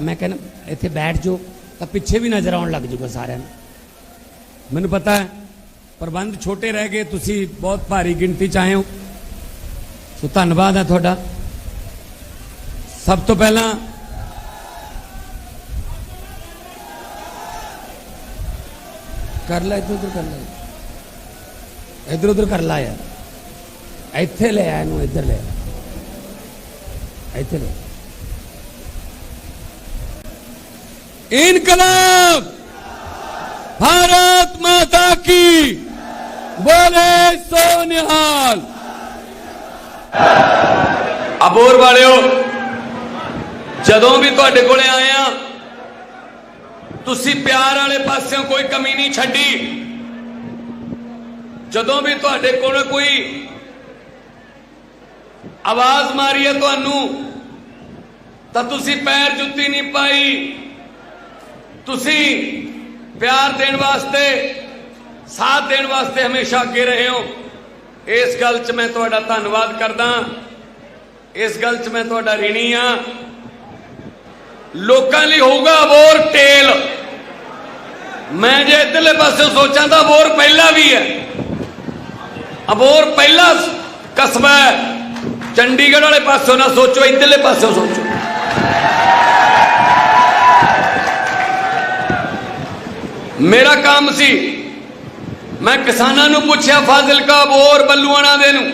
ਮੈਂ ਕਹਿੰਦਾ, ਇੱਥੇ ਬੈਠ ਜਾਓ, ਤਾਂ ਪਿੱਛੇ ਵੀ ਨਜ਼ਰ ਆਉਣ ਲੱਗ ਜੂਗਾ ਸਾਰਿਆਂ ਨੂੰ। ਮੈਨੂੰ ਪਤਾ ਹੈ, ਪ੍ਰਬੰਧ ਛੋਟੇ ਰਹਿ ਗਏ, ਤੁਸੀਂ ਬਹੁਤ ਭਾਰੀ ਗਿਣਤੀ ਚ ਆਏ ਹੋ। ਸੋ ਧੰਨਵਾਦ ਹੈ ਤੁਹਾਡਾ। ਸਭ ਤੋਂ ਪਹਿਲਾਂ, ਕਰ ਲੈ, ਇੱਧਰ ਉੱਧਰ ਕਰ ਲੈ। ਇੱਧਰ ਉੱਧਰ ਕਰ ਲੈ ਯਾਰ। ਇੱਥੇ ਲੈ ਆ ਇਹਨੂੰ, ਇੱਧਰ ਲੈ ਇੱਥੇ ਲੈ इनकलाब भारत माता की बोले सो निहाल ਅਬੋਰ ਵਾਲਿਓ ਜਦੋਂ ਵੀ ਤੁਹਾਡੇ ਕੋਲੇ ਆਏ ਆ ਤੁਸੀਂ ਪਿਆਰ ਵਾਲੇ ਪਾਸਿਓਂ ਕੋਈ ਕਮੀ ਨਹੀਂ ਛੱਡੀ ਜਦੋਂ ਵੀ ਤੁਹਾਡੇ ਕੋਲ ਕੋਈ ਆਵਾਜ਼ ਮਾਰੀ ਹੈ ਤੁਹਾਨੂੰ ਤਾਂ ਤੁਸੀਂ ਪੈਰ ਜੁੱਤੀ ਨਹੀਂ ਪਾਈ ਤੁਸੀਂ ਪਿਆਰ ਦੇਣ ਵਾਸਤੇ, ਸਾਥ ਦੇਣ ਵਾਸਤੇ ਹਮੇਸ਼ਾ ਅੱਗੇ ਰਹੇ ਹੋ। ਇਸ ਗੱਲ 'ਚ ਮੈਂ ਤੁਹਾਡਾ ਧੰਨਵਾਦ ਕਰਦਾ ਇਸ ਗੱਲ 'ਚ ਮੈਂ ਤੁਹਾਡਾ ਰਿਣੀ ਆ ਲੋਕਾਂ ਲਈ ਹੋਊਗਾ ਅਬੋਰ ਟੇਲ ਮੈਂ ਜੇ ਇਧਰਲੇ ਪਾਸੇ ਸੋਚਾਂ ਤਾਂ ਅਬੋਰ ਪਹਿਲਾ ਵੀ ਹੈ। ਅਬੋਰ ਪਹਿਲਾ ਕਸਬਾ ਹੈ। ਚੰਡੀਗੜ੍ਹ ਵਾਲੇ ਪਾਸੋਂ ਨਾ ਸੋਚੋ, ਇਧਰਲੇ ਪਾਸੋਂ ਸੋਚੋ। ਮੇਰਾ ਕੰਮ ਸੀ। ਮੈਂ ਕਿਸਾਨਾਂ ਨੂੰ ਪੁੱਛਿਆ, ਫਾਜ਼ਿਲਕਾ ਬੋਰ ਬੱਲੂਆਣਾ ਦੇ ਨੂੰ।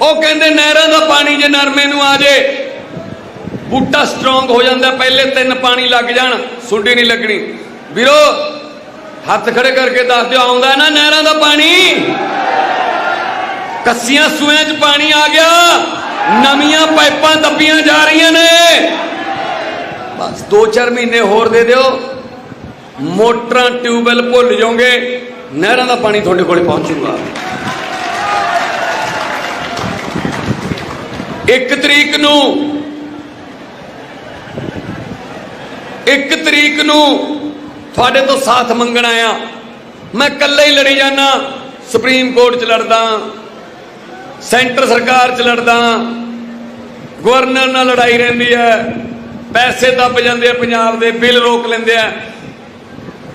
ਉਹ ਕਹਿੰਦੇ, ਨਹਿਰਾਂ ਦਾ ਪਾਣੀ ਜੇ ਨਰਮੇ ਨੂੰ ਆ ਜੇ, ਬੂਟਾ ਸਟਰੋਂਗ ਹੋ ਜਾਂਦਾ, ਪਹਿਲੇ ਤਿੰਨ ਪਾਣੀ ਲੱਗ ਜਾਣ, ਸੁੰਡੀ ਨਹੀਂ ਲੱਗਣੀ। ਵੀਰੋ, ਹੱਥ ਖੜੇ ਕਰਕੇ ਦੱਸ ਦਿਓ, ਆਉਂਦਾ ਨਾ ਨਹਿਰਾਂ ਦਾ ਪਾਣੀ? ਕੱਸੀਆਂ ਸੂਆਂ 'ਚ ਪਾਣੀ ਆ ਗਿਆ। ਨਵੀਆਂ ਪਾਈਪਾਂ ਦੱਬੀਆਂ ਜਾ ਰਹੀਆਂ ਨੇ। ਬਸ 2-4 ਮਹੀਨੇ ਹੋਰ ਦੇ ਦਿਓ। ਮੋਟਰਾਂ ਟਿਊਬਵੈਲ ਭੁੱਲ ਜਾਓਗੇ, ਨਹਿਰਾਂ ਦਾ ਪਾਣੀ ਤੁਹਾਡੇ ਕੋਲੇ ਪਹੁੰਚੂਗਾ। ਇੱਕ ਤਰੀਕ ਨੂੰ, ਇੱਕ ਤਰੀਕ ਨੂੰ ਤੁਹਾਡੇ ਤੋਂ ਸਾਥ ਮੰਗਣ ਆਇਆ। ਮੈਂ ਇਕੱਲੇ ਹੀ ਲੜੀ ਜਾਣਾ ਸੁਪਰੀਮ ਕੋਰਟ 'ਚ ਲੜਦਾ, ਸੈਂਟਰ ਸਰਕਾਰ 'ਚ ਲੜਦਾ, ਗਵਰਨਰ ਨਾਲ ਲੜਾਈ ਰਹਿੰਦੀ ਹੈ। ਪੈਸੇ ਦੱਬ ਜਾਂਦੇ ਆ, ਪੰਜਾਬ ਦੇ ਬਿੱਲ ਰੋਕ ਲੈਂਦੇ ਆ।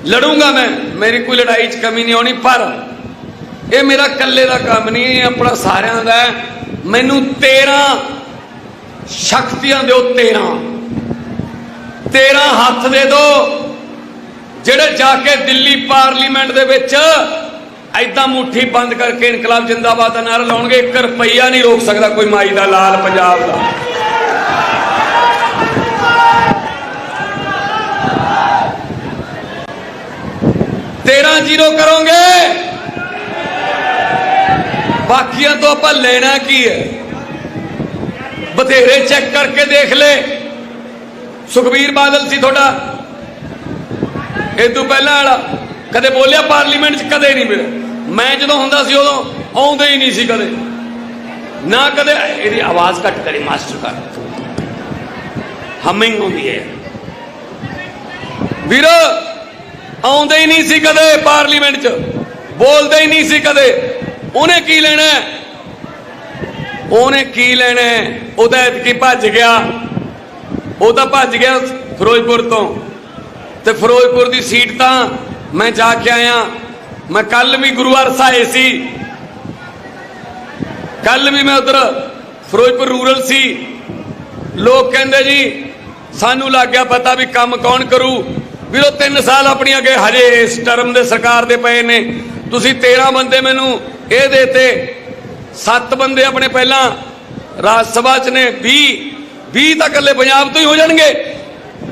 ਲੜੂੰਗਾ ਮੈਂ, ਮੇਰੀ ਕੋਈ ਲੜਾਈ 'ਚ ਕਮੀ ਨਹੀਂ ਆਉਣੀ, ਪਰ ਇਹ ਮੇਰਾ ਇਕੱਲੇ ਦਾ ਕੰਮ ਨਹੀਂ, ਇਹ ਆਪਣਾ ਸਾਰਿਆਂ ਦਾ ਮੈਨੂੰ 13 ਸ਼ਕਤੀਆਂ ਦਿਓ 13 13 ਹੱਥ ਦੇ ਦਿਓ ਜਿਹੜੇ ਜਾ ਕੇ ਦਿੱਲੀ ਪਾਰਲੀਮੈਂਟ ਦੇ ਵਿੱਚ ਐਦਾਂ ਮੁੱਠੀ ਬੰਦ ਕਰਕੇ ਇਨਕਲਾਬ ਜਿੰਦਾਬਾਦ ਦਾ ਨਾਰਾ ਲਾਉਣਗੇ 1 ਰੁਪਈਆ ਨਹੀਂ ਰੋਕ ਸਕਦਾ ਕੋਈ ਮਾਈ ਦਾ, ਲਾਲ ਪੰਜਾਬ ਦਾ। ਤੇਰਾਂ ਜ਼ੀਰੋ ਕਰੋਗੇ। ਬਾਕੀਆਂ ਤੋਂ ਆਪਾਂ ਲੈਣਾ ਕੀ ਹੈ? ਬਥੇਰੇ ਚੈੱਕ ਕਰਕੇ ਦੇਖ ਲੈ। ਸੁਖਬੀਰ ਬਾਦਲ ਸੀ ਤੁਹਾਡਾ। ਇਹ ਤੋਂ ਪਹਿਲਾਂ ਵਾਲਾ। ਕਦੇ ਬੋਲਿਆ ਪਾਰਲੀਮੈਂਟ 'ਚ, ਕਦੇ ਨਹੀਂ ਮਿਲਿਆ ਮੈਂ ਜਦੋਂ ਹੁੰਦਾ ਸੀ ਉਦੋਂ ਆਉਂਦੇ ਹੀ ਨਹੀਂ ਸੀ ਕਦੇ। ਨਾ ਕਦੇ, ਇਹਦੀ ਆਵਾਜ਼ ਘੱਟ ਕਰੇ, ਮਾਸਟਰ ਕਰ ਹਮਿੰਗ ਹੁੰਦੀ ਹੈ। ਵੀਰੋ ਆਉਂਦੇ ਹੀ ਨਹੀਂ ਸੀ ਕਦੇ ਪਾਰਲੀਮੈਂਟ 'ਚ। ਬੋਲਦੇ ਹੀ ਨਹੀਂ ਸੀ ਕਦੇ। ਉਹਨੇ ਕੀ ਲੈਣਾ? ਉਹਨੇ ਕੀ ਲੈਣਾ? ਉਹਦਾ ਐਤਕੀ ਭੱਜ ਗਿਆ। ਉਹ ਤਾਂ ਭੱਜ ਗਿਆ ਫਿਰੋਜ਼ਪੁਰ ਤੋਂ। ਤੇ ਫਿਰੋਜ਼ਪੁਰ ਦੀ ਸੀਟ ਤਾਂ ਮੈਂ ਜਾ ਕੇ ਆਇਆ। ਮੈਂ ਕੱਲ ਵੀ ਗੁਰੂਵਾਰ ਸਾਹਿਬ ਸੀ। ਕੱਲ ਵੀ ਮੈਂ ਉਧਰ ਫਿਰੋਜ਼ਪੁਰ ਰੂਰਲ ਸੀ। ਲੋਕ ਕਹਿੰਦੇ ਜੀ, ਸਾਨੂੰ ਲੱਗ ਗਿਆ ਪਤਾ ਵੀ ਕੰਮ ਕੌਣ ਕਰੂ। ਵੀਰੋ 3 ਸਾਲ ਆਪਣੀ ਅੱਗੇ ਹਜੇ ਇਸ ਟਰਮ ਦੇ ਸਰਕਾਰ ਦੇ ਪਏ ਨੇ। ਤੁਸੀਂ 13 ਬੰਦੇ ਮੈਨੂੰ ਇਹ ਦੇਤੇ। 7 ਬੰਦੇ ਆਪਣੇ ਪਹਿਲਾਂ ਰਾਜ ਸਭਾ ਚ ਨੇ 20 20 ਤਾਂ ਇਕੱਲੇ ਪੰਜਾਬ ਤੋਂ ਹੀ ਹੋ ਜਾਣਗੇ।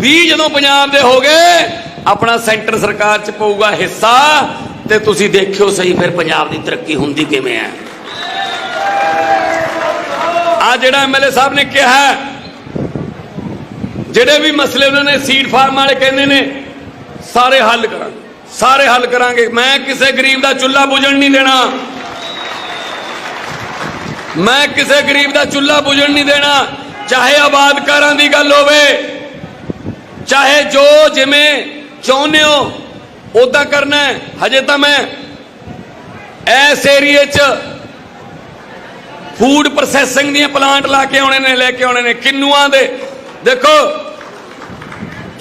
20 ਜਦੋਂ ਪੰਜਾਬ ਦੇ ਹੋ ਗਏ, ਆਪਣਾ ਸੈਂਟਰ ਸਰਕਾਰ ਚ ਪਊਗਾ ਹਿੱਸਾ ਤੇ ਤੁਸੀਂ ਦੇਖਿਓ ਸਹੀ ਫਿਰ ਪੰਜਾਬ ਦੀ ਤਰੱਕੀ ਹੁੰਦੀ ਕਿਵੇਂ ਹੈ। ਆ ਜਿਹੜਾ ਐਮਐਲਏ ਸਾਹਿਬ ਨੇ ਕਿਹਾ, ਜਿਹੜੇ ਵੀ ਮਸਲੇ ਉਹਨਾਂ ਨੇ ਸੀਡ ਫਾਰਮ ਵਾਲੇ ਕਹਿੰਦੇ ਨੇ ਸਾਰੇ ਹੱਲ ਕਰਾਂਗੇ। ਸਾਰੇ ਹੱਲ ਕਰਾਂਗੇ। ਮੈਂ ਕਿਸੇ ਗਰੀਬ ਦਾ ਚੁੱਲ੍ਹਾ ਬੁਝਣ ਨਹੀਂ ਦੇਣਾ। ਮੈਂ ਕਿਸੇ ਗਰੀਬ ਦਾ ਚੁੱਲ੍ਹਾ ਬੁਝਣ ਨਹੀਂ ਦੇਣਾ। ਚਾਹੇ ਆਬਾਦਕਾਰਾਂ ਦੀ ਗੱਲ ਹੋਵੇ, ਚਾਹੇ ਜੋ ਜਿਵੇਂ ਚਾਹੁੰਦੇ ਹੋ ਉਦਾਂ ਕਰਨਾ ਹਜੇ ਤਾਂ ਮੈਂ ਐਸ ਏਰੀਏ 'ਚ ਫੂਡ ਪ੍ਰੋਸੈਸਿੰਗ ਦੀਆਂ ਪਲਾਂਟ ਲਾ ਕੇ ਆਉਣੇ ਨੇ, ਲੈ ਕੇ ਆਉਣੇ ਨੇ। ਕਿੰਨੂਆਂ ਦੇ। ਦੇਖੋ,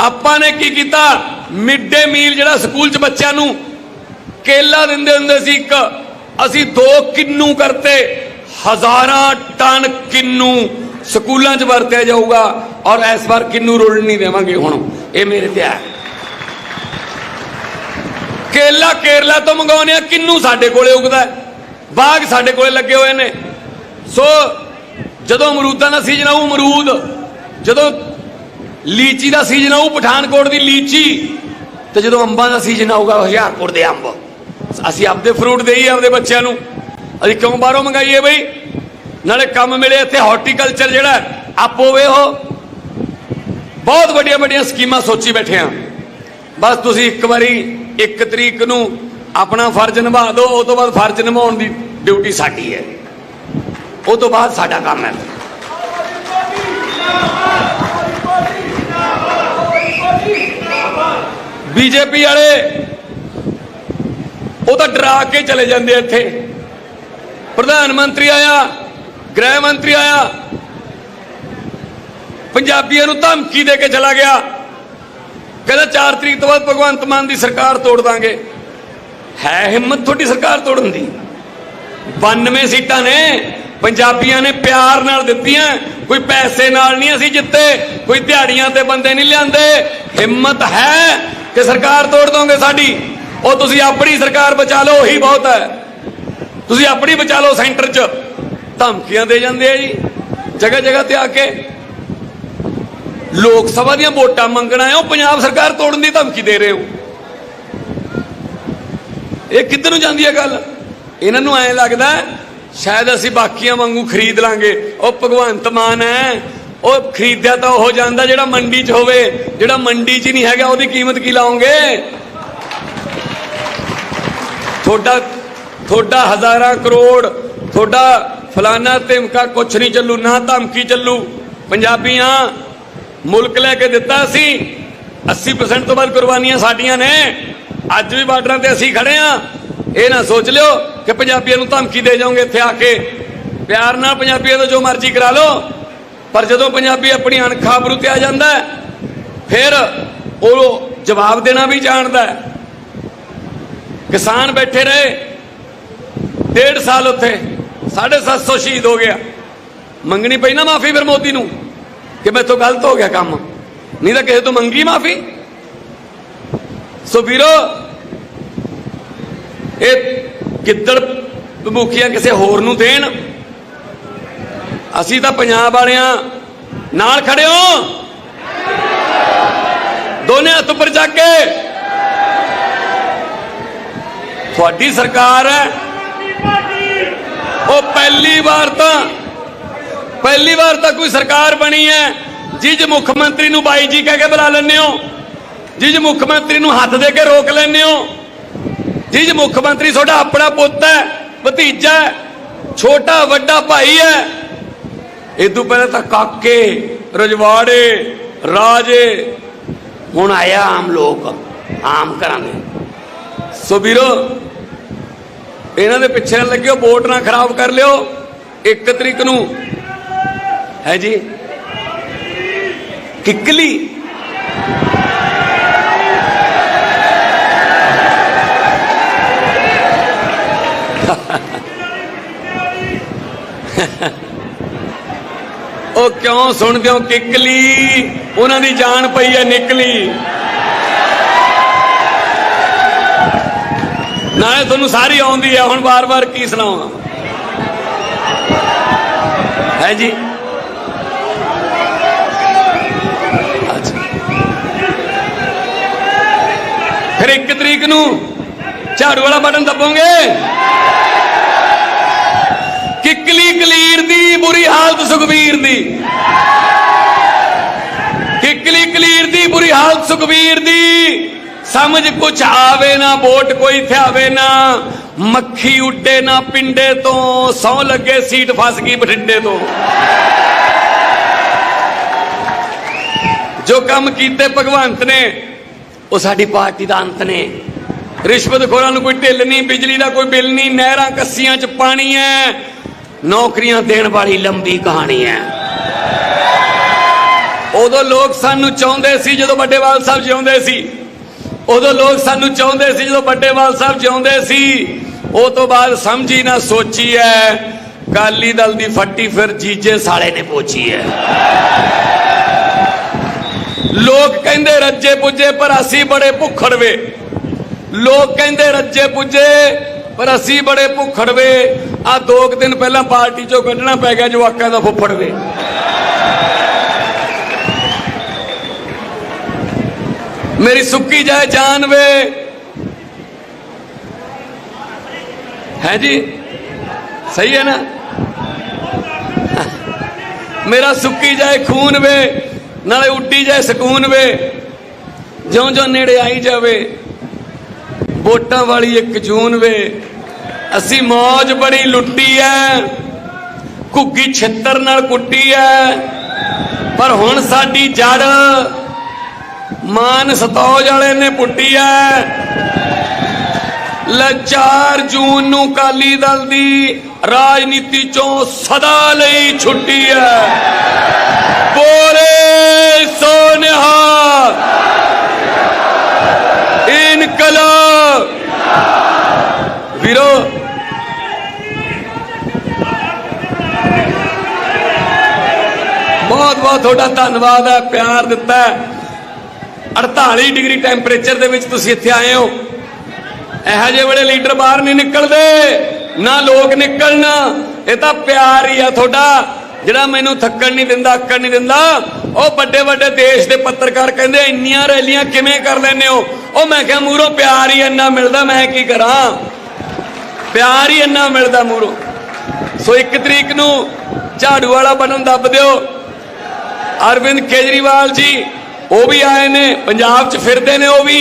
ਆਪਾਂ ਨੇ ਕੀ ਕੀਤਾ? ਮਿਡ ਡੇ ਮੀਲ ਜਿਹੜਾ ਸਕੂਲ 'ਚ ਬੱਚਿਆਂ ਨੂੰ ਕੇਲਾ ਦਿੰਦੇ ਹੁੰਦੇ ਸੀ ਇੱਕ, ਅਸੀਂ ਦੋ ਕਿੰਨੂ ਕਰਤੇ, ਹਜ਼ਾਰਾਂ ਟਨ ਕਿੰਨੂ ਸਕੂਲਾਂ 'ਚ ਵਰਤਿਆ ਜਾਊਗਾ ਔਰ ਇਸ ਵਾਰ ਕਿੰਨੂ ਰੁਲ ਨਹੀਂ ਦੇਵਾਂਗੇ ਹੁਣ, ਇਹ ਮੇਰੇ ਤੇ ਹੈ ਕੇਲਾ ਕੇਰਲਾ ਤੋਂ ਮੰਗਾਉਨੇ ਆ ਕਿੰਨੂ ਸਾਡੇ ਕੋਲੇ ਉਗਦਾ ਹੈ। ਬਾਗ ਸਾਡੇ ਕੋਲੇ ਲੱਗੇ ਹੋਏ ਨੇ ਸੋ ਜਦੋਂ ਅਮਰੂਦਾਂ ਦਾ ਸੀਜ਼ਨ ਆਊ, ਅਮਰੂਦ, ਜਦੋਂ ਲੀਚੀ ਦਾ ਸੀਜ਼ਨ ਆਊ ਪਠਾਨਕੋਟ ਦੀ ਲੀਚੀ। ਤੇ ਜਦੋਂ ਅੰਬਾਂ ਦਾ ਸੀਜ਼ਨ ਆਊਗਾ ਹੁਸ਼ਿਆਰਪੁਰ ਦੇ ਅੰਬ। ਅਸੀਂ ਆਪਦੇ ਫਰੂਟ ਦੇਈਏ ਆਪਦੇ ਬੱਚਿਆਂ ਨੂੰ। ਅਸੀਂ ਕਿਉਂ ਬਾਹਰੋਂ ਮੰਗਾਈਏ ਬਈ? ਨਾਲੇ ਕੰਮ ਮਿਲੇ ਇੱਥੇ ਹਾਰਟੀਕਲਚਰ ਜਿਹੜਾ ਆਪੋ ਵੇ ਹੋਵੇ ਉਹ। ਬਹੁਤ ਵੱਡੀਆਂ ਵੱਡੀਆਂ ਸਕੀਮਾਂ ਸੋਚੀ ਬੈਠੇ ਆ। ਬਸ ਤੁਸੀਂ ਇੱਕ ਵਾਰੀ, ਇੱਕ ਤਰੀਕ ਨੂੰ ਆਪਣਾ ਫਰਜ਼ ਨਿਭਾ ਦਿਓ, ਉਹ ਤੋਂ ਬਾਅਦ ਫਰਜ਼ ਨਿਭਾਉਣ ਦੀ ਡਿਊਟੀ ਸਾਡੀ ਹੈ। ਉਹ ਤੋਂ ਬਾਅਦ ਸਾਡਾ ਕੰਮ ਹੈ। ਬੀਜੇਪੀ ਵਾਲੇ। ਉਹ ਤਾਂ ਡਰਾ ਕੇ ਚਲੇ ਜਾਂਦੇ ਇੱਥੇ। ਪ੍ਰਧਾਨ ਮੰਤਰੀ ਆਇਆ, ਗ੍ਰਹਿ ਮੰਤਰੀ ਆਇਆ। ਪੰਜਾਬੀਆਂ ਨੂੰ ਧਮਕੀ ਦੇ ਕੇ ਚਲਾ ਗਿਆ। ਕਹਿੰਦਾ 4 ਤਰੀਕ ਤੋਂ ਬਾਅਦ ਭਗਵੰਤ ਮਾਨ ਦੀ ਸਰਕਾਰ ਤੋੜ ਦਾਂਗੇ। ਹੈ ਹਿੰਮਤ ਤੁਹਾਡੀ ਸਰਕਾਰ ਤੋੜਨ ਦੀ। 92 ਸੀਟਾਂ ਨੇ, ਪੰਜਾਬੀਆਂ ਨੇ ਪਿਆਰ ਨਾਲ ਦਿੱਤੀਆਂ। ਕੋਈ ਪੈਸੇ ਨਾਲ ਨਹੀਂ ਅਸੀਂ ਜਿੱਤੇ, ਕੋਈ ਦਿਹਾੜੀਆਂ ਤੇ ਬੰਦੇ ਨਹੀਂ ਲਿਆਂਦੇ। ਹਿੰਮਤ ਹੈ। ਕਿ ਸਰਕਾਰ ਤੋੜ ਦੋਗੇ ਸਾਡੀ? ਉਹ ਤੁਸੀਂ ਆਪਣੀ ਸਰਕਾਰ ਬਚਾ ਲਓ, ਉਹੀ ਬਹੁਤ ਹੈ। ਤੁਸੀਂ ਆਪਣੀ ਬਚਾ ਲਓ ਸੈਂਟਰ 'ਚ। ਧਮਕੀਆਂ ਦੇ ਜਾਂਦੇ ਆ ਜੀ, ਜਗ੍ਹਾ ਜਗ੍ਹਾ ਤੇ ਆ ਕੇ। ਲੋਕ ਸਭਾ ਦੀਆਂ ਵੋਟਾਂ ਮੰਗਣਾ ਹੈ ਉਹ ਪੰਜਾਬ ਸਰਕਾਰ ਤੋੜਨ ਦੀ ਧਮਕੀ ਦੇ ਰਹੇ ਹੋ। ਇਹ ਕਿੱਧਰ ਨੂੰ ਜਾਂਦੀ ਹੈ ਗੱਲ? ਇਹਨਾਂ ਨੂੰ ਐਂ ਲੱਗਦਾ, ਸ਼ਾਇਦ ਅਸੀਂ ਬਾਕੀਆਂ ਵਾਂਗੂ ਖਰੀਦ ਲਾਂਗੇ। ਉਹ ਭਗਵੰਤ ਮਾਨ ਹੈ। ਉਹ ਖਰੀਦਿਆ ਤਾਂ ਉਹ ਜਾਂਦਾ ਜਿਹੜਾ ਮੰਡੀ 'ਚ ਹੋਵੇ, ਜਿਹੜਾ ਮੰਡੀ 'ਚ ਨਹੀਂ ਹੈਗਾ, ਉਹਦੀ ਕੀਮਤ ਕੀ ਲਾਉਂਗੇ? ਤੁਹਾਡਾ ਤੁਹਾਡਾ ਹਜ਼ਾਰਾਂ ਕਰੋੜ, ਤੁਹਾਡਾ ਫਲਾਨਾ ਧਮਕਾ ਕੁਛ ਨਹੀਂ ਚੱਲੂ, ਨਾ ਧਮਕੀ ਚੱਲੂ। ਪੰਜਾਬੀਆਂ, ਮੁਲਕ ਲੈ ਕੇ ਦਿੱਤਾ ਸੀ 80% ਤੋਂ ਵੱਧ ਕੁਰਬਾਨੀਆਂ ਸਾਡੀਆਂ ਨੇ। ਅੱਜ ਵੀ ਬਾਰਡਰਾਂ ਤੇ ਅਸੀਂ ਖੜੇ ਆ ਇਹ ਨਾ ਸੋਚ ਲਿਓ ਕਿ ਪੰਜਾਬੀਆਂ ਨੂੰ ਧਮਕੀ ਦੇ ਜਾਓਗੇ ਇੱਥੇ ਆ ਕੇ। ਪਿਆਰ ਨਾਲ ਪੰਜਾਬੀਆਂ ਤੋਂ ਜੋ ਮਰਜ਼ੀ ਕਰਾ ਲਓ। ਪਰ ਜਦੋਂ ਪੰਜਾਬੀ ਆਪਣੀ ਅਣਖਾਂ ਤੇ ਆ ਜਾਂਦਾ ਫਿਰ ਉਹ ਜਵਾਬ ਦੇਣਾ ਵੀ ਜਾਣਦਾ ਕਿਸਾਨ ਬੈਠੇ ਰਹੇ, ਡੇਢ ਸਾਲ ਉੱਥੇ 750 ਸ਼ਹੀਦ ਹੋ ਗਿਆ। ਮੰਗਣੀ ਪਈ ਨਾ ਮਾਫੀ ਫਿਰ ਮੋਦੀ ਨੂੰ, ਕਿ ਮੈਂ ਮੈਥੋਂ ਗਲਤ ਹੋ ਗਿਆ ਕੰਮ। ਨਹੀਂ ਤਾਂ ਕਿਸੇ ਤੋਂ ਮੰਗੀ ਮਾਫੀ। ਸੋ ਵੀਰੋ, ਇਹ ਗਿੱਦੜ ਮੁਖੀਆਂ ਕਿਸੇ ਹੋਰ ਨੂੰ ਦੇਣ ਅਸੀਂ ਤਾਂ ਪੰਜਾਬ ਵਾਲਿਆਂ ਨਾਲ ਖੜੇ ਹੋ। ਦੋਨੇ ਹੱਥ ਉੱਪਰ ਚੱਕ ਕੇ। ਤੁਹਾਡੀ ਸਰਕਾਰ ਹੈ। ਉਹ ਪਹਿਲੀ ਵਾਰ ਤਾਂ, ਪਹਿਲੀ ਵਾਰ ਤਾਂ ਕੋਈ ਸਰਕਾਰ ਬਣੀ ਹੈ। ਜਿਸ ਮੁੱਖ ਮੰਤਰੀ ਨੂੰ ਬਾਈ ਜੀ ਕਹਿ ਕੇ ਬੁਲਾ ਲੈਂਦੇ ਹੋ। ਜਿਜ ਮੁੱਖ ਮੰਤਰੀ ਨੂੰ ਹੱਥ ਦੇ ਕੇ ਰੋਕ ਲੈਂਦੇ ਹੋ। ਜਿਜ ਮੁੱਖ ਮੰਤਰੀ ਤੁਹਾਡਾ ਆਪਣਾ ਪੁੱਤ ਹੈ, ਭਤੀਜਾ ਛੋਟਾ ਵੱਡਾ ਭਾਈ ਹੈ। ਇਹ ਤੋਂ ਪਹਿਲਾਂ ਤਾਂ ਕਾਕੇ, ਰਜਵਾੜੇ, ਰਾਜੇ, ਹੁਣ ਆਇਆ ਆਮ ਲੋਕ, ਆਮ ਕਰਾਂਗੇ ਸੋ ਵੀਰੋ, ਇਹਨਾਂ ਦੇ ਪਿੱਛੇ ਨਾ ਲੱਗਿਓ, ਵੋਟ ਨਾ ਖਰਾਬ ਕਰ ਲਿਓ, ਇੱਕ ਤਰੀਕ ਨੂੰ। ਹੈ ਜੀ। ਕਿੱਕਲੀ। ਉਹ ਕਿਉਂ ਸੁਣਦੇ ਹੋ ਕਿੱਕਲੀ? ਉਹਨਾਂ ਦੀ ਜਾਨ ਪਈ ਹੈ ਨਿਕਲੀ। ਨਾਲੇ ਤੁਹਾਨੂੰ ਸਾਰੀ ਆਉਂਦੀ ਹੈ, ਹੁਣ ਬਾਰ-ਬਾਰ ਕੀ ਸੁਣਾਵਾਂ? ਹੈ ਜੀ? ਫਿਰ ਇੱਕ ਤਰੀਕ ਨੂੰ ਝਾੜੂ ਵਾਲਾ ਬਟਨ ਦੱਬੋਗੇ? ਕਿੱਕਲੀ ਕਲੀ ਦੀ ਸੁਖਬੀਰ ਦੀ। ਕਿੱਕਲੀ ਕਲੀਰ ਦੀ ਬੁਰੀ ਹਾਲਤ ਸੁਖਬੀਰ ਦੀ। ਸਮਝ ਕੁਛ ਆਵੇ ਨਾ, ਵੋਟ ਕੋਈ ਥਿਆਵੇ ਨਾ। ਮੱਖੀ ਉੱਡੇ ਨਾ ਪਿੰਡੇ ਤੋਂ। ਸੌ ਲੱਗੇ ਸੀਟ ਫਸ ਗਈ ਬਠਿੰਡੇ ਤੋਂ। ਜੋ ਕੰਮ ਕੀਤੇ ਭਗਵੰਤ ਨੇ, ਉਹ ਸਾਡੀ ਪਾਰਟੀ ਦਾ ਅੰਤ ਨੇ। ਰਿਸ਼ਵਤਖੋਰਾਂ ਨੂੰ ਕੋਈ ਢਿੱਲ ਨਹੀਂ, ਬਿਜਲੀ ਦਾ ਕੋਈ ਬਿੱਲ ਨਹੀਂ, ਨਹਿਰਾਂ ਕੱਸੀਆਂ 'ਚ ਪਾਣੀ ਹੈ। ਨੌਕਰੀਆਂ ਦੇਣ ਵਾਲੀ ਲੰਬੀ ਕਹਾਣੀ ਹੈ। ਉਦੋਂ ਲੋਕ ਸਾਨੂੰ ਚਾਹੁੰਦੇ ਸੀ ਜਦੋਂ ਵੱਡੇਵਾਲ ਸਾਹਿਬ ਜਿਉਂਦੇ ਸੀ। ਉਦੋਂ ਲੋਕ ਸਾਨੂੰ ਚਾਹੁੰਦੇ ਸੀ ਜਦੋਂ ਵੱਡੇਵਾਲ ਸਾਹਿਬ ਜਿਉਂਦੇ ਸੀ। ਉਹ ਤੋਂ ਬਾਅਦ ਸਮਝੀ ਨਾ ਸੋਚੀ ਐ ਕਾਲੀ ਦਲ ਦੀ ਫੱਟੀ ਫਿਰ ਜੀਜੇ ਸਾਲੇ ਨੇ ਪੋਚੀ ਐ ਲੋਕ ਕਹਿੰਦੇ ਰੱਜੇ ਪੁੱਜੇ ਪਰ ਅਸੀਂ ਬੜੇ ਭੁੱਖੜ ਵੇ। ਲੋਕ ਕਹਿੰਦੇ ਰੱਜੇ ਪੁੱਜੇ ਪਰ ਅਸੀਂ ਬੜੇ ਭੁੱਖੜਵੇ ਆ ਦੋ ਕੁ ਦਿਨ ਪਹਿਲਾਂ ਪਾਰਟੀ ਚੋਂ ਕੱਢਣਾ ਪੈ ਗਿਆ ਜਵਾਕਾਂ ਦਾ ਫੁੱਫੜ ਵੇ। ਮੇਰੀ ਸੁੱਕੀ ਜਾਏ ਜਾਨ ਵੇ। ਹੈ ਜੀ? ਸਹੀ ਹੈ ਨਾ? ਮੇਰਾ ਸੁੱਕੀ ਜਾਏ ਖੂਨ ਵੇ, ਨਾਲੇ ਉੱਡੀ ਜਾਏ ਸਕੂਨ ਵੇ। ਜਿਉਂ ਜਿਉਂ ਨੇੜੇ ਆਈ ਜਾਵੇ। ਵੋਟਾਂ ਵਾਲੀ ਇੱਕ ਜੂਨ ਵੇ। ਅਸੀਂ ਮੌਜ ਬੜੀ ਲੁੱਟੀ ਐ। ਘੁੱਗੀ ਛਿੱਤਰ ਨਾਲ ਕੁੱਟੀ ਐ। ਪਰ ਹੁਣ ਸਾਡੀ ਜੜ ਮਾਨ ਸਤੌਜ ਵਾਲੇ ਨੇ ਪੁੱਟੀ ਐ। ਲੈ 4 ਜੂਨ ਨੂੰ ਕਾਲੀ ਦਲ ਦੀ ਰਾਜਨੀਤੀ ਚੋਂ ਸਦਾ ਲਈ ਛੁੱਟੀ ਐ। ਬੋਲੇ ਸੋਨਿਹਾ ਇਨਕਲਾਬ ਵੀਰੋ ਬਹੁਤ ਬਹੁਤ ਤੁਹਾਡਾ ਧੰਨਵਾਦ ਹੈ, ਪਿਆਰ ਦਿੱਤਾ ਹੈ। 48 ਡਿਗਰੀ ਟੈਂਪਰੇਚਰ ਦੇ ਵਿੱਚ ਤੁਸੀਂ ਇੱਥੇ ਆਏ ਹੋ। ਇਹੋ ਜਿਹੇ ਬੜੇ ਲੀਡਰ ਬਾਹਰ ਨਹੀਂ ਨਿਕਲਦੇ, ਨਾ ਲੋਕ ਨਿਕਲਣ। ਇਹ ਤਾਂ ਪਿਆਰ ਹੀ ਆ ਤੁਹਾਡਾ। ਜਿਹੜਾ ਮੈਨੂੰ ਥੱਕਣ ਨਹੀਂ ਦਿੰਦਾ ਅੱਕਣ ਨਹੀਂ ਦਿੰਦਾ, ਉਹ ਵੱਡੇ ਵੱਡੇ ਦੇਸ਼ ਦੇ ਪੱਤਰਕਾਰ ਕਹਿੰਦੇ, ਇੰਨੀਆਂ ਰੈਲੀਆਂ ਕਿਵੇਂ ਕਰ ਲੈਂਦੇ ਹੋ? ਉਹ ਮੈਂ ਕਿਹਾ, ਮੂਰੋਂ, ਪਿਆਰ ਹੀ ਇੰਨਾ ਮਿਲਦਾ, ਮੈਂ ਕੀ ਕਰਾਂ? ਪਿਆਰ ਹੀ ਇੰਨਾ ਮਿਲਦਾ ਮੂਰੋਂ। ਸੋ ਇੱਕ ਤਰੀਕ ਨੂੰ ਝਾੜੂ ਵਾਲਾ ਬਣਨ ਦੱਬ ਦਿਓ। ਅਰਵਿੰਦ ਕੇਜਰੀਵਾਲ ਜੀ, ਉਹ ਵੀ ਆਏ ਨੇ, ਪੰਜਾਬ 'ਚ ਫਿਰਦੇ ਨੇ ਉਹ ਵੀ।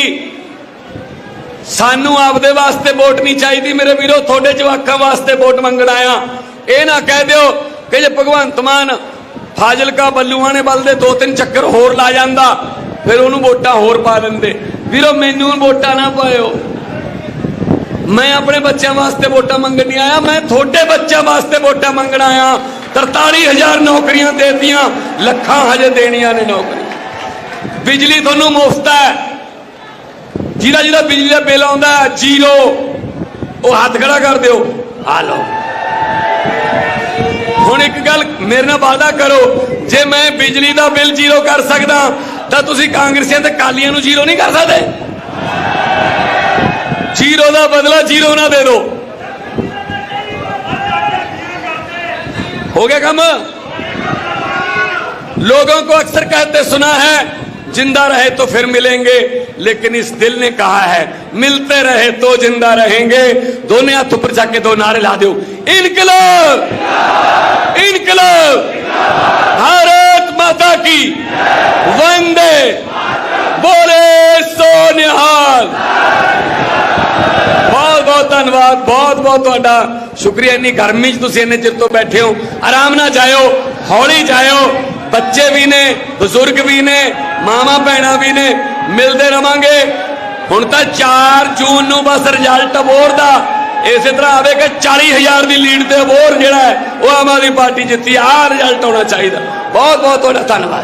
ਸਾਨੂੰ ਆਪਦੇ ਵਾਸਤੇ ਵੋਟ ਨਹੀਂ ਚਾਹੀਦੀ, ਮੇਰੇ ਵੀਰੋ, ਤੁਹਾਡੇ ਜਵਾਕਾਂ ਵਾਸਤੇ ਵੋਟ ਮੰਗਣ ਆਇਆ। ਇਹ ਨਾ ਕਹਿ ਦਿਓ ਕਿ ਜੇ ਭਗਵੰਤ ਮਾਨ ਫਾਜ਼ਿਲਕਾ ਬੱਲੂਆਂ ਨੇ ਬਲ ਦੇ ਦੋ ਤਿੰਨ ਚੱਕਰ ਹੋਰ ਲਾ ਜਾਂਦਾ, ਫਿਰ ਉਹਨੂੰ ਵੋਟਾਂ ਹੋਰ ਪਾ ਦਿੰਦੇ। ਵੀਰੋ, ਮੈਨੂੰ ਵੋਟਾਂ ਨਾ ਪਾਇਓ। ਮੈਂ ਆਪਣੇ ਬੱਚਿਆਂ ਵਾਸਤੇ ਵੋਟਾਂ ਮੰਗਣ ਨਹੀਂ ਆਇਆ, ਮੈਂ ਤੁਹਾਡੇ ਬੱਚਿਆਂ ਵਾਸਤੇ ਵੋਟਾਂ ਮੰਗਣ ਆਇਆ। 43000 ਨੌਕਰੀਆਂ ਦੇਤੀਆਂ, ਲੱਖਾਂ ਹਜੇ ਦੇਣੀਆਂ ਨੇ ਨੌਕਰੀ। ਬਿਜਲੀ ਤੁਹਾਨੂੰ ਮੁਫਤ ਹੈ। ਜਿਹੜਾ ਜਿਹੜਾ ਬਿਜਲੀ ਦਾ ਬਿੱਲ ਆਉਂਦਾ ਜ਼ੀਰੋ ਉਹ ਹੱਥ ਖੜਾ ਕਰ ਦਿਓ। ਆ ਲਓ। ਹੁਣ ਇੱਕ ਗੱਲ ਮੇਰੇ ਨਾਲ ਵਾਅਦਾ ਕਰੋ, ਜੇ ਮੈਂ ਬਿਜਲੀ ਦਾ ਬਿੱਲ ਜ਼ੀਰੋ ਕਰ ਸਕਦਾ, ਤਾਂ ਤੁਸੀਂ ਕਾਂਗਰਸੀਆਂ ਤੇ ਕਾਲੀਆਂ ਨੂੰ ਜ਼ੀਰੋ ਨਹੀਂ ਕਰ ਸਕਦੇ। ਜ਼ੀਰੋ ਦਾ ਬਦਲਾ ਜ਼ੀਰੋ ਨਾ ਦੇ ਦਿਓ। हो गया कम। लोगों को अक्सर कहते सुना है, ज़िंदा रहे तो फिर मिलेंगे, लेकिन इस दिल ने कहा है, मिलते रहे तो ज़िंदा रहेंगे। दोनों हाथ ऊपर जाके दो नारे ला दो। इनकलाब! इनकलाब! भारत माता की। वंदे! बोले सोनिहाल! ਧੰਨਵਾਦ, ਬਹੁਤ ਬਹੁਤ ਤੁਹਾਡਾ ਸ਼ੁਕਰੀਆ, ਇੰਨੀ ਗਰਮੀ 'ਚ ਤੁਸੀਂ ਇੰਨੇ ਚਿਰ ਤੋਂ ਬੈਠੇ ਹੋ। ਆਰਾਮ ਨਾਲ ਜਾਇਓ, ਹੌਲੀ ਜਾਇਓ। ਬੱਚੇ ਵੀ ਨੇ, ਬਜ਼ੁਰਗ ਵੀ ਨੇ, ਮਾਵਾਂ ਭੈਣਾਂ ਵੀ ਨੇ, ਮਿਲਦੇ ਰਵਾਂਗੇ। ਹੁਣ ਤਾਂ 4 ਜੂਨ ਨੂੰ ਬਸ ਰਿਜ਼ਲਟ ਅਬੋਰ ਦਾ। ਇਸੇ ਤਰ੍ਹਾਂ ਆਵੇਗਾ ਕਿ 40000 ਦੀ ਲੀਡ ਤੇ ਅਬੋਰ ਜਿਹੜਾ ਹੈ, ਉਹ ਆਮ ਆਦਮੀ ਪਾਰਟੀ ਜਿੱਤੀ, ਆਹ ਰਿਜ਼ਲਟ ਆਉਣਾ ਚਾਹੀਦਾ। ਬਹੁਤ ਬਹੁਤ ਤੁਹਾਡਾ ਧੰਨਵਾਦ।